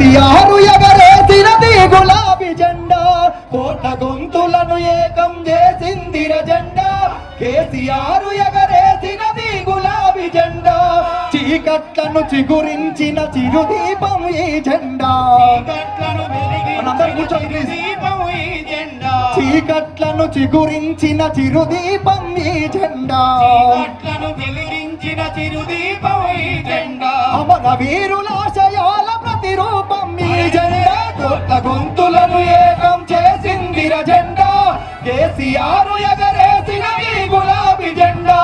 కేసీఆర్ ఎగరేసినది గులాబీ జెండా. కోట గొంతులను ఏకం చేసిందిర జెండా కేసీఆర్ ఎగరేసినది గులాబీ జెండా. చీకట్లను చిగురించిన చిరుదీపం ఈ జెండా. చీకట్లను చిగురించిన చిరుదీపం ఈ జెండా. చీకట్లను వెలిగించిన చిరుదీపం ఈ జెండా. అమర వీరులాశయాల ఈ జెండా కోట్ల గొంతులను ఏకం చేసిందిర జెండా కేసీఆర్ ఎగరేసిన ఈ గులాబీ జెండా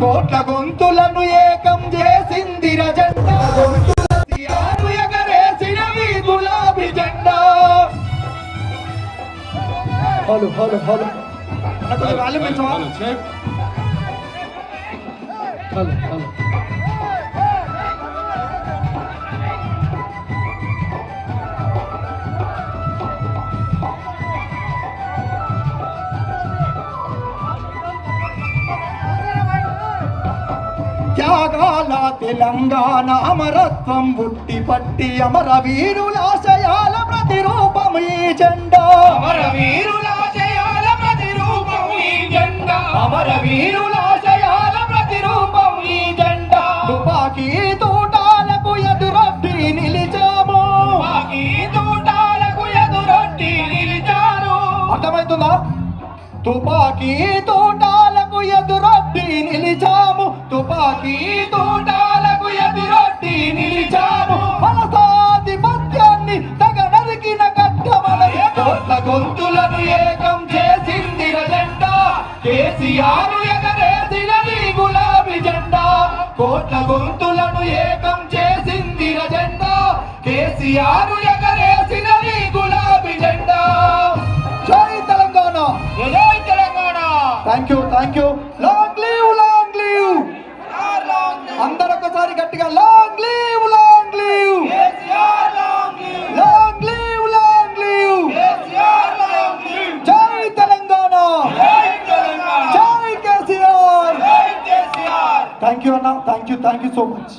కోట్ల గొంతులను ఏకం చేసిందిర జెండా కేసీఆర్ ఎగరేసిన ఈ గులాబీ జెండా. Hello hello hello? Hello hello. త్యాగాల తెలంగాణ అమరత్వం బుట్టి పట్టి అమర వీరులాశయాల ప్రతిరూపం ఈ జెండా. అమర వీరులాశయాల ప్రతిరూపం ఈ జెండా. అమర వీరులాశయాల ప్రతిరూపం ఈ జెండా. తుపాకీ తూటాలకు ఎదురొడ్డి నిలిచాము. మాకి తోటాలకు ఎదురొట్టి నిలిచారు. అర్థమవుతుందా? తుపాకీ తోటాలకు ఎదురొడ్డి తుపాకీ తోటాలకు ఎదురొడ్డి నిలిచాము. వలసాధిపత్యాన్ని తెగ నరికిన కట్టమల కోట్ల గొంతులను ఏకం చేసింది జెండా కేసీఆర్ ఎగరేసినది గులాబీ జెండా. కోట్ల గొంతులను ఏకం చేసింది జెండా కేసీఆర్ ఎగరేసినది గులాబీ జెండా. జై తెలంగాణ. జై Telangana. Thank you thank you long live long live KCR long live. అందరు ఒకసారి గట్టిగా long live long live long live. Long live. జై తెలంగాణ! జై కేసీఆర్! థ్యాంక్ యూ అన్న. Thank you thank you so much